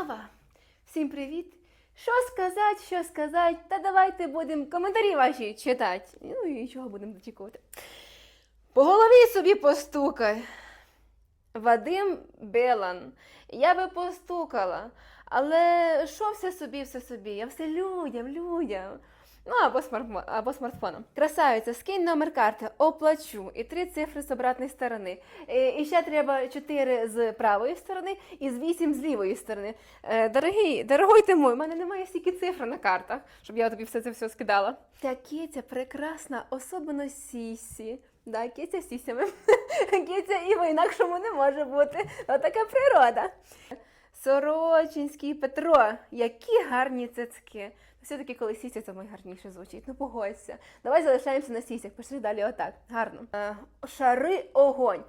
Ова! Всім привіт! Що сказати, що сказати? Та давайте будемо коментарі ваші читати. Ну і чого будемо дочікувати. По голові собі постукай. Вадим Белан. Я би постукала, але що все собі, все собі? Я все людям, людям. Ну, або, смартфон, або смартфоном. Красавиця, скинь номер карти, оплачу. І три цифри з обратної сторони. Е, І ще треба чотири з правої сторони і з вісім з лівої сторони. Е, Дорогий, дорогой ти мой, у мене немає стільки цифр на картах, щоб я тобі все це все скидала. Та киця прекрасна, особливо сісі. Да, киця сісями. Киця і по-інакшому не може бути. Отака природа. Сорочинський Петро, які гарні цицьки. Все-таки, коли сіся, це найгарніше звучить. Ну погодься. Давай залишаємося на сісях. Пішли далі отак. Гарно. Е, шари огонь.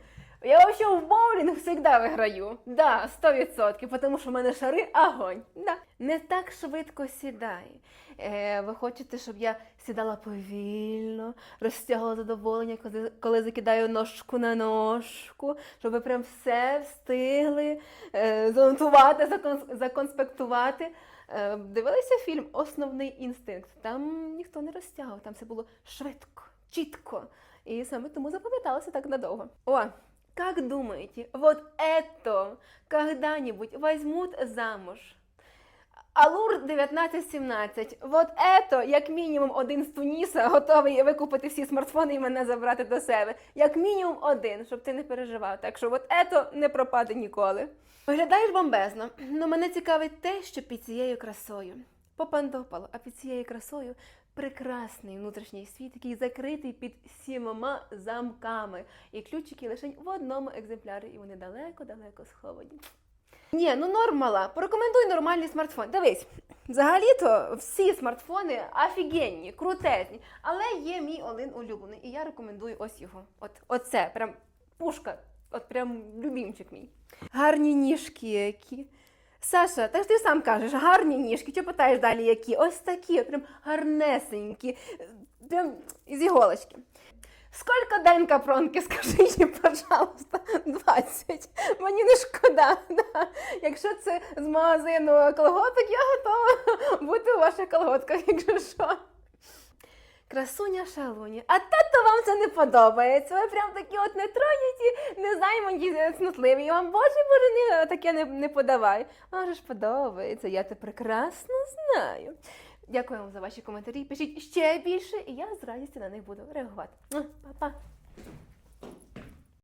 Я вообще в боулінг завжди виграю. Да, 100%, тому що в мене шари огонь. Да. Не так швидко сідай. Е, ви хочете, щоб я сідала повільно, розтягла задоволення, коли, коли закидаю ножку на ножку, щоб ви прям все встигли е, занотувати, закон, законспектувати. Е, дивилися фільм Основний інстинкт. Там ніхто не розтягував, там все було швидко, чітко. І саме тому запам'яталося так надовго. О, как думаете, вот это когда-нибудь возьмут замуж? Алур 1917. Вот это, як мінімум, один з Туніса готовий викупити всі смартфони і мене забрати до себе. Як мінімум один, щоб ти не переживав. Так що, от это не пропаде ніколи. Виглядаєш бомбезно. Ну мене цікавить те, що під цією красою. Попандопало, а під цією красою прекрасний внутрішній світ, який закритий під сімома замками. І ключики лише в одному екземплярі, і вони далеко-далеко сховані. Ні, ну нормала. Порекомендуй нормальний смартфон. Дивись, взагалі-то всі смартфони офігенні, крутезні. Але є мій один улюблений, і я рекомендую ось його. От оце, прям пушка, от прям любімчик мій. Гарні ніжки які. Саша, так ж ти сам кажеш, гарні ніжки. Чого питаєш далі які? Ось такі, прям гарнесенькі, прям з іголочки. Сколько день капронки, скажіть, пожалуйста, 20. Мені не шкода. Да. Якщо це з магазину колготок, я готова бути у ваших колготках, якщо що. Красуня шалуні. А тато вам це не подобається. Ви прям такі от нетроняті, незаймані, цнотливі. І вам, боже, боже, не, таке не, не подавай. Вам же ж подобається, я це прекрасно знаю. Дякую вам за ваші коментарі. Пишіть ще більше, і я з радістю на них буду реагувати. Па-па.